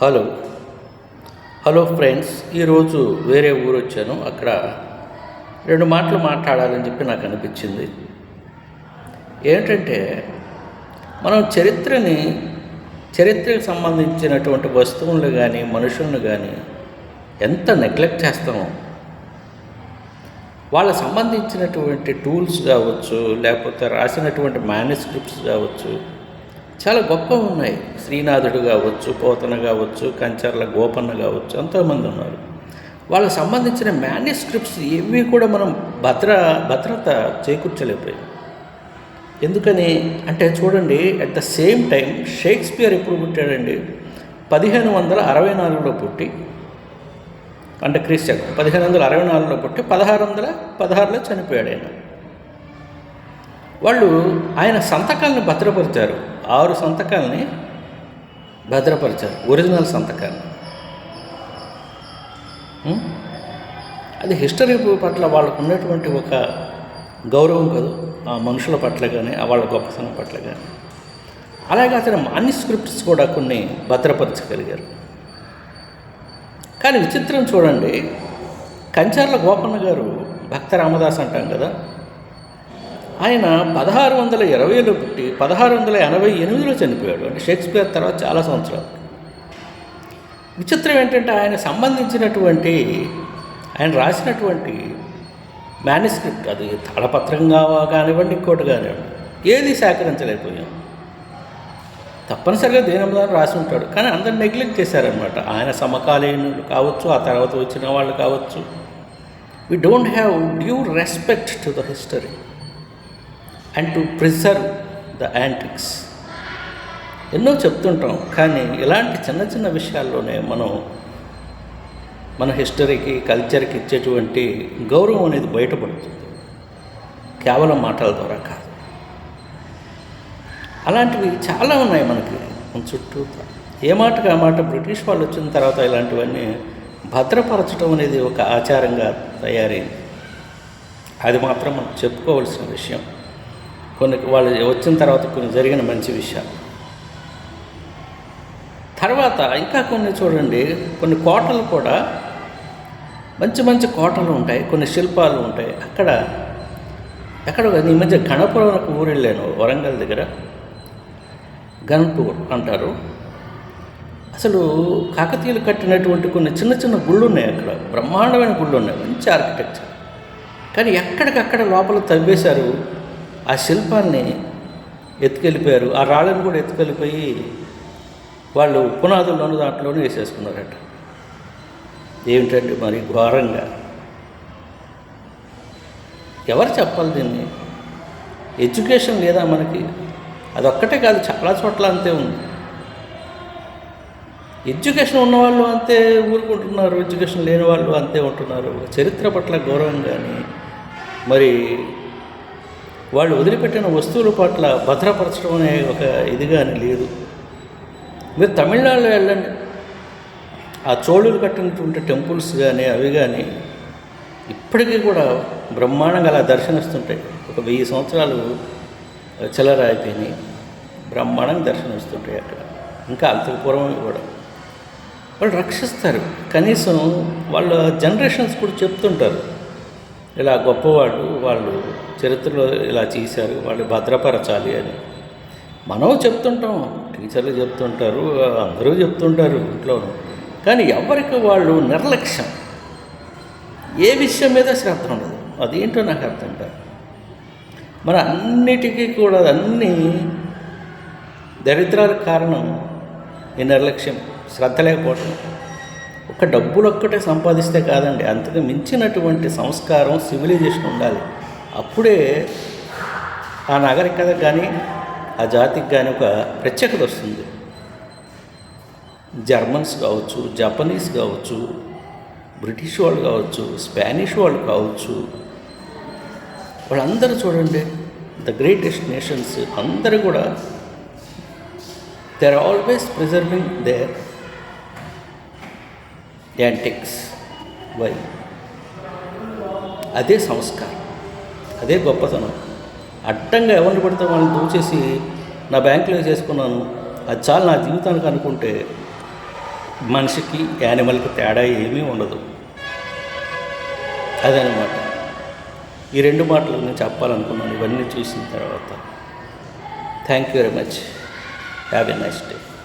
Hello. Hello friends ఈరోజు వేరే ఊరు వచ్చాను. అక్కడ రెండు మాటలు మాట్లాడాలని చెప్పి నాకు అనిపించింది. ఏంటంటే మనం చరిత్రని చరిత్రకు సంబంధించినటువంటి వస్తువులను కానీ మనుషులను కానీ ఎంత నెగ్లెక్ట్ చేస్తామో వాళ్ళకి సంబంధించినటువంటి టూల్స్ కావచ్చు లేకపోతే రాసినటువంటి మేనుస్క్రిప్ట్స్ కావచ్చు చాలా గొప్ప ఉన్నాయి. శ్రీనాథుడు కావచ్చు పోతన కావచ్చు కంచర్ల గోపన్న కావచ్చు ఎంతోమంది ఉన్నారు. వాళ్ళకి సంబంధించిన మ్యాన్యుస్క్రిప్ట్స్ ఏవి కూడా మనం భద్ర భద్రత చేకూర్చలేకపోయాం. ఎందుకని అంటే చూడండి at the same time Shakespeare ఎప్పుడు పుట్టాడండి? పదిహేను వందల అరవై నాలుగులో పుట్టి అంటే క్రిస్టియన్ పదిహేను వందల అరవై నాలుగులో పుట్టి పదహారు వందల పదహారులో చనిపోయాడు ఆయన. వాళ్ళు ఆయన సంతకాలను భద్రపరిచారు. ఆరు సంతకాలని భద్రపరిచారు. ఒరిజినల్ సంతకాన్ని అది హిస్టరీ పట్ల వాళ్ళకు ఉన్నటువంటి ఒక గౌరవం కదా. ఆ మనుషుల పట్ల కానీ ఆ వాళ్ళ గొప్పతనం పట్ల కానీ అలాగే అతను మాన్యుస్క్రిప్ట్స్ కూడా కొన్ని భద్రపరచగలిగారు. కానీ విచిత్రం చూడండి కంచర్ల గోపన్న గారు భక్త రామదాస్ అంటాం కదా ఆయన పదహారు వందల ఇరవైలో పుట్టి పదహారు వందల ఎనభై ఎనిమిదిలో చనిపోయాడు. అంటే షేక్స్పియర్ తర్వాత చాలా సంవత్సరాలు. విచిత్రం ఏంటంటే ఆయన సంబంధించినటువంటి ఆయన రాసినటువంటి మేనిస్క్రిప్ట్ అది తడపత్రంగా కానివ్వండి ఇంకోటి కానివ్వండి ఏది సేకరించలేకపోయాం. తప్పనిసరిగా దేనమ్మదారు రాసి ఉంటాడు. కానీ అందరు నెగ్లెక్ట్ చేశారనమాట ఆయన సమకాలీనులు కావచ్చు ఆ తర్వాత వచ్చిన వాళ్ళు కావచ్చు. We don't have due respect to the history and to preserve the antiques ఎన్నో చెప్తుంటాం కానీ ఇలాంటి చిన్న చిన్న విషయాల్లోనే మనం మన హిస్టరీకి కల్చర్కి ఇచ్చేటువంటి గౌరవం అనేది బయటపడుతుంది. కేవలం మాటల ద్వారా కాదు. అలాంటివి చాలా ఉన్నాయి మనకి మన చుట్టూ. ఏ మాటకు ఆ మాట బ్రిటిష్ వాళ్ళు వచ్చిన తర్వాత ఇలాంటివన్నీ భద్రపరచడం అనేది ఒక ఆచారంగా తయారైంది. అది మాత్రం మనం చెప్పుకోవాల్సిన విషయం. కొన్ని వాళ్ళు వచ్చిన తర్వాత కొన్ని జరిగిన మంచి విషయాలు. తర్వాత ఇంకా కొన్ని చూడండి కొన్ని కోటలు కూడా మంచి మంచి కోటలు ఉంటాయి కొన్ని శిల్పాలు ఉంటాయి. అక్కడ ఎక్కడ ఈ మధ్య గణపురం ఒక ఊరు వెళ్ళాను వరంగల్ దగ్గర. గణపూర్ అంటారు. అసలు కాకతీయులు కట్టినటువంటి కొన్ని చిన్న చిన్న గుళ్ళు ఉన్నాయి అక్కడ బ్రహ్మాండమైన గుళ్ళు ఉన్నాయి మంచి ఆర్కిటెక్చర్ కానీ ఎక్కడికక్కడ లోపల తవ్వేశారు ఆ శిల్పాన్ని ఎత్తుకెళ్ళిపోయారు. ఆ రాళ్ళను కూడా ఎత్తుకెళ్ళిపోయి వాళ్ళు పునాదుల్లోనూ దాంట్లోనూ వేసేసుకున్నారట. ఏమిటంటే మరి ఘోరంగా? ఎవరు చెప్పాలి దీన్ని? ఎడ్యుకేషన్ లేదా మనకి? అదొక్కటే కాదు చాలా చోట్ల అంతే ఉంది. ఎడ్యుకేషన్ ఉన్నవాళ్ళు అంతే ఊరుకుంటున్నారు ఎడ్యుకేషన్ లేని వాళ్ళు అంతే ఉంటున్నారు. చరిత్ర పట్ల గౌరవం కానీ మరి వాళ్ళు వదిలిపెట్టిన వస్తువుల పట్ల భద్రపరచడం అనే ఒక ఇది కానీ లేదు. మీరు తమిళనాడులో వెళ్ళండి. ఆ చోళులు కట్టినటువంటి టెంపుల్స్ కానీ అవి కానీ ఇప్పటికీ కూడా బ్రహ్మాండంగా అలా దర్శనమిస్తుంటాయి. ఒక వెయ్యి సంవత్సరాలు చిల్లర అయిపోయినాయి బ్రహ్మాండంగా దర్శనమిస్తుంటాయి అక్కడ. ఇంకా అంతకు పూర్వం కూడా. వాళ్ళు రక్షిస్తారు. కనీసం వాళ్ళ జనరేషన్స్ కూడా చెప్తుంటారు. ఇలా గొప్పవాళ్ళు వాళ్ళు చరిత్రలో ఇలా చేశారు వాళ్ళు భద్రపరచాలి అని. మనం చెప్తుంటాం టీచర్లు చెప్తుంటారు అందరూ చెప్తుంటారు ఇంట్లో. కానీ ఎవరికి వాళ్ళు నిర్లక్ష్యం? ఏ విషయం మీద శ్రద్ధ ఉండదు. అదేంటో నాకు అర్థం కాదు. మన అన్నిటికీ కూడా అన్ని దరిద్రాలకు కారణం ఈ నిర్లక్ష్యం శ్రద్ధ లేకపోవటం. ఒక డబ్బులు ఒక్కటే సంపాదిస్తే కాదండి అంతకు మించినటువంటి సంస్కారం సివిలైజేషన్ ఉండాలి. అప్పుడే ఆ నాగరికత కానీ ఆ జాతికి కానీ ఒక ప్రత్యేకత వస్తుంది. జర్మన్స్ కావచ్చు జపనీస్ కావచ్చు బ్రిటిష్ వాళ్ళు కావచ్చు స్పానిష్ వాళ్ళు కావచ్చు వాళ్ళందరూ చూడండి ద గ్రేటెస్ట్ నేషన్స్ అందరూ కూడా they are always preserving their antiques. Why? అదే సంస్కారం. అదే గొప్పతనం. అడ్డంగా ఎవరిని పడితే వాళ్ళని దూచేసి నా బ్యాంకులో చేసుకున్నాను అది చాలు నా జీవితానికి అనుకుంటే మనిషికి యానిమల్కి తేడా ఏమీ ఉండదు. అదనమాట. ఈ రెండు మాటలు నేను చెప్పాలనుకున్నాను. ఇవన్నీ చూసిన తర్వాత. Thank you very much. Have a nice day.